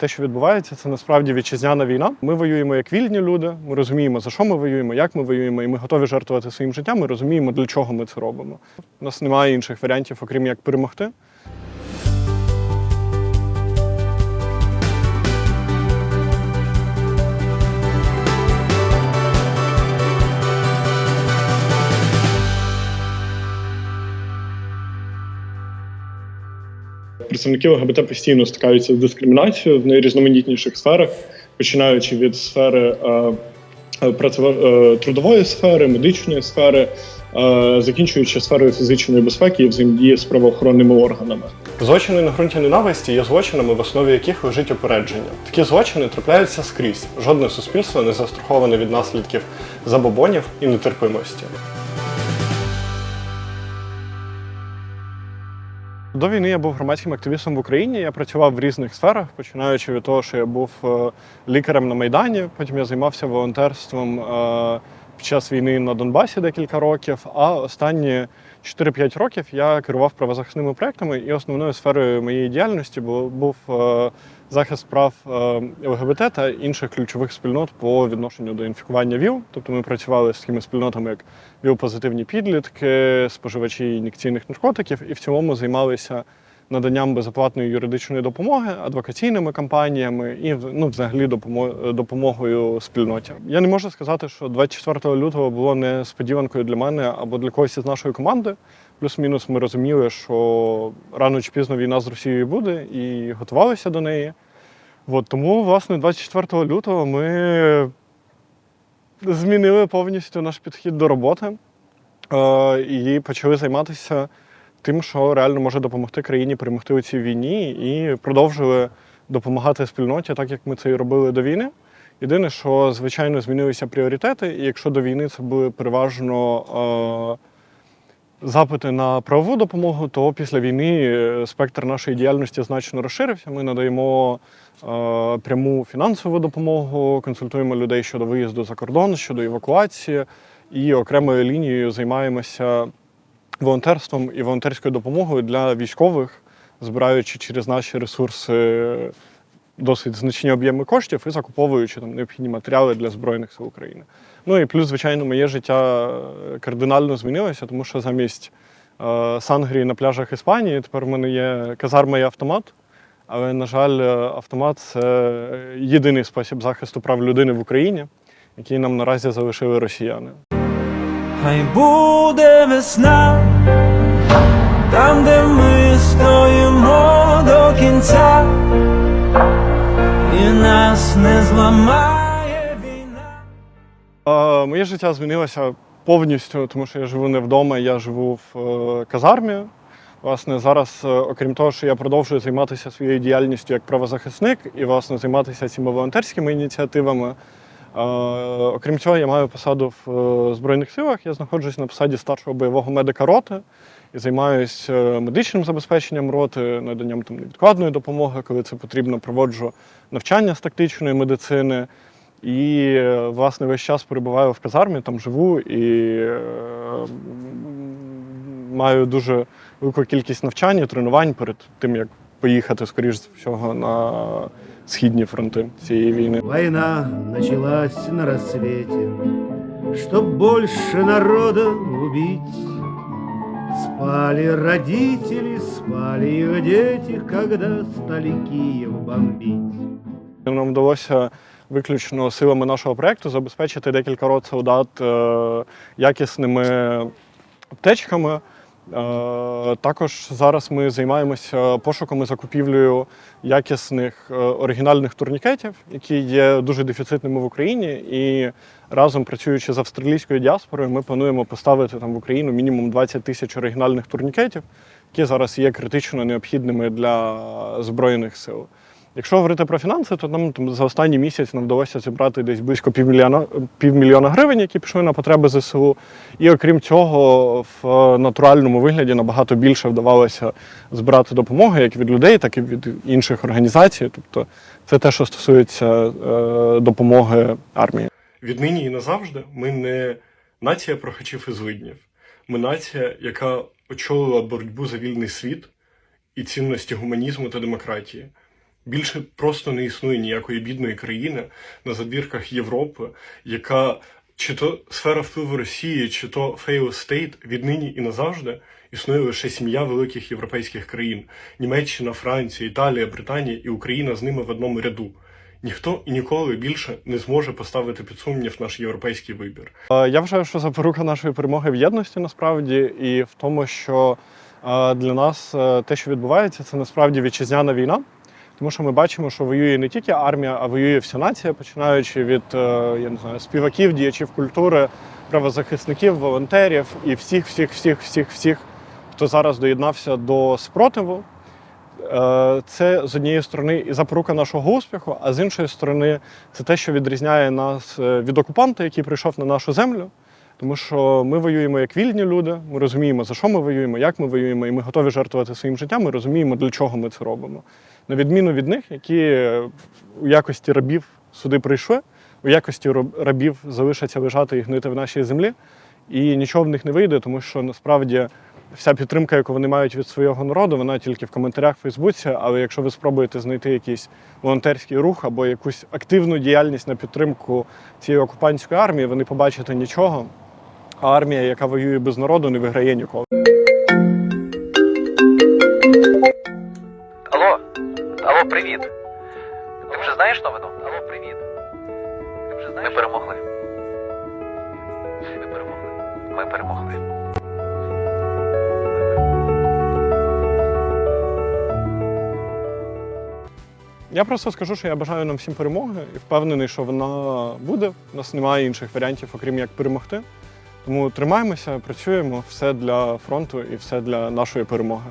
Те, що відбувається, це насправді вітчизняна війна. Ми воюємо як вільні люди. Ми розуміємо, за що ми воюємо, як ми воюємо, і ми готові жертвувати своїм життям. Ми розуміємо, для чого ми це робимо. У нас немає інших варіантів, окрім як перемогти. Представники ЛГБТ постійно стикаються з дискримінацією в найрізноманітніших сферах, починаючи від сфери е, е, е, трудової сфери, медичної сфери, закінчуючи сферою фізичної безпеки і взаємодії з правоохоронними органами. Злочини на ґрунті ненависті є злочинами, в основі яких лежить опередження. Такі злочини трапляються скрізь. Жодне суспільство не застраховане від наслідків забобонів і нетерпимості. До війни я був громадським активістом в Україні. Я працював в різних сферах, починаючи від того, що я був е, лікарем на Майдані. Потім я займався волонтерством е, під час війни на Донбасі декілька років. А останні 4-5 років я керував правозахисними проектами, і основною сферою моєї діяльності був, е, захист прав е, ЛГБТ та інших ключових спільнот по відношенню до інфікування ВІЛ. Тобто ми працювали з такими спільнотами, як ВІЛ-позитивні підлітки, споживачі ін'єкційних наркотиків, і в цілому займалися наданням безоплатної юридичної допомоги, адвокаційними кампаніями і ну, взагалі допомогою спільноті. Я не можу сказати, що 24 лютого було несподіванкою для мене або для когось із нашої команди. Плюс-мінус ми розуміли, що рано чи пізно війна з Росією буде, і готувалися до неї. От, тому, власне, 24 лютого ми змінили повністю наш підхід до роботи е, і почали займатися тим, що реально може допомогти країні перемогти у цій війні, і продовжили допомагати спільноті, так як ми це і робили до війни. Єдине, що звичайно змінилися пріоритети, і якщо до війни це були переважно е, запити на правову допомогу, то після війни е, спектр нашої діяльності значно розширився. Ми надаємо е, пряму фінансову допомогу, консультуємо людей щодо виїзду за кордон, щодо евакуації, і окремою лінією займаємося волонтерством і волонтерською допомогою для військових, збираючи через наші ресурси досить значні об'єми коштів і закуповуючи там необхідні матеріали для Збройних сил України. Ну і плюс, звичайно, моє життя е, кардинально змінилося, тому що замість е, Сангрії на пляжах Іспанії тепер в мене є казарма і автомат. Але, на жаль, е, автомат це єдиний спосіб захисту прав людини в Україні, який нам наразі залишили росіяни. Хай буде весна, там, де ми стоїмо до кінця, і нас не зламає війна. Е, Моє життя змінилося повністю, тому що я живу не вдома, я живу в е, казармі. Власне, зараз, е, окрім того, що я продовжую займатися своєю діяльністю як правозахисник і власне займатися цими волонтерськими ініціативами. е, Окрім цього, я маю посаду в е, Збройних силах. Я знаходжусь на посаді старшого бойового медика роти і займаюся медичним забезпеченням роти, наданням там невідкладної допомоги, коли це потрібно, проводжу навчання з тактичної медицини. І, е, власне, весь час перебуваю в казармі, там живу і е, маю дуже велику кількість навчань і тренувань перед тим, як поїхати, скоріш за всього, на східні фронти цієї війни. Война началась на рассвете, Чтоб больше народа убить. Спали родители, спали их дети, Когда стали Киев бомбить. Нам вдалося виключно силами нашого проекту забезпечити декілька рот солдат е, якісними аптечками. Е, Також зараз ми займаємося пошуком і закупівлею якісних е, оригінальних турнікетів, які є дуже дефіцитними в Україні. І разом працюючи з австралійською діаспорою, ми плануємо поставити там в Україну мінімум 20 тисяч оригінальних турнікетів, які зараз є критично необхідними для збройних сил. Якщо говорити про фінанси, то нам за останній місяць нам вдалося зібрати десь близько півмільйона, півмільйона гривень, які пішли на потреби ЗСУ. І окрім цього, в натуральному вигляді набагато більше вдавалося збирати допомоги як від людей, так і від інших організацій. Тобто це те, що стосується е, допомоги армії. Віднині і назавжди ми не нація прохачів і злиднів. Ми нація, яка очолила боротьбу за вільний світ і цінності гуманізму та демократії. Більше просто не існує ніякої бідної країни на задвірках Європи, яка чи то сфера впливу Росії, чи то fail state віднині і назавжди існує лише сім'я великих європейських країн: Німеччина, Франція, Італія, Британія і Україна з ними в одному ряду. Ніхто і ніколи більше не зможе поставити під сумнів наш європейський вибір. Я вважаю, що запорука нашої перемоги в єдності насправді і в тому, що для нас е, те, що відбувається, це насправді вітчизняна війна. Тому що ми бачимо, що воює не тільки армія, а воює вся нація, починаючи від е, я не знаю, співаків, діячів культури, правозахисників, волонтерів і всіх, всіх, всіх, всіх, всіх, хто зараз доєднався до спротиву. Е, Це з однієї сторони і запорука нашого успіху, а з іншої сторони, це те, що відрізняє нас е, від окупанта, який прийшов на нашу землю. Тому що ми воюємо як вільні люди, ми розуміємо, за що ми воюємо, як ми воюємо, і ми готові жертвувати своїм життям, ми розуміємо, для чого ми це робимо. На відміну від них, які у якості рабів сюди прийшли, у якості рабів залишаться лежати і гнити в нашій землі, і нічого в них не вийде, тому що насправді вся підтримка, яку вони мають від свого народу, вона тільки в коментарях в Фейсбуці. Але якщо ви спробуєте знайти якийсь волонтерський рух або якусь активну діяльність на підтримку цієї окупантської армії, ви не побачите нічого. А армія, яка воює без народу, не виграє ніколи. Алло, алло, привіт. Ти вже знаєш новину? Алло, привіт. Ти вже знаєш? Ми перемогли. Ми перемогли. Ми перемогли. Я просто скажу, що я бажаю нам всім перемоги і впевнений, що вона буде. У нас немає інших варіантів, окрім як перемогти. Тому тримаємося, працюємо все для фронту і все для нашої перемоги.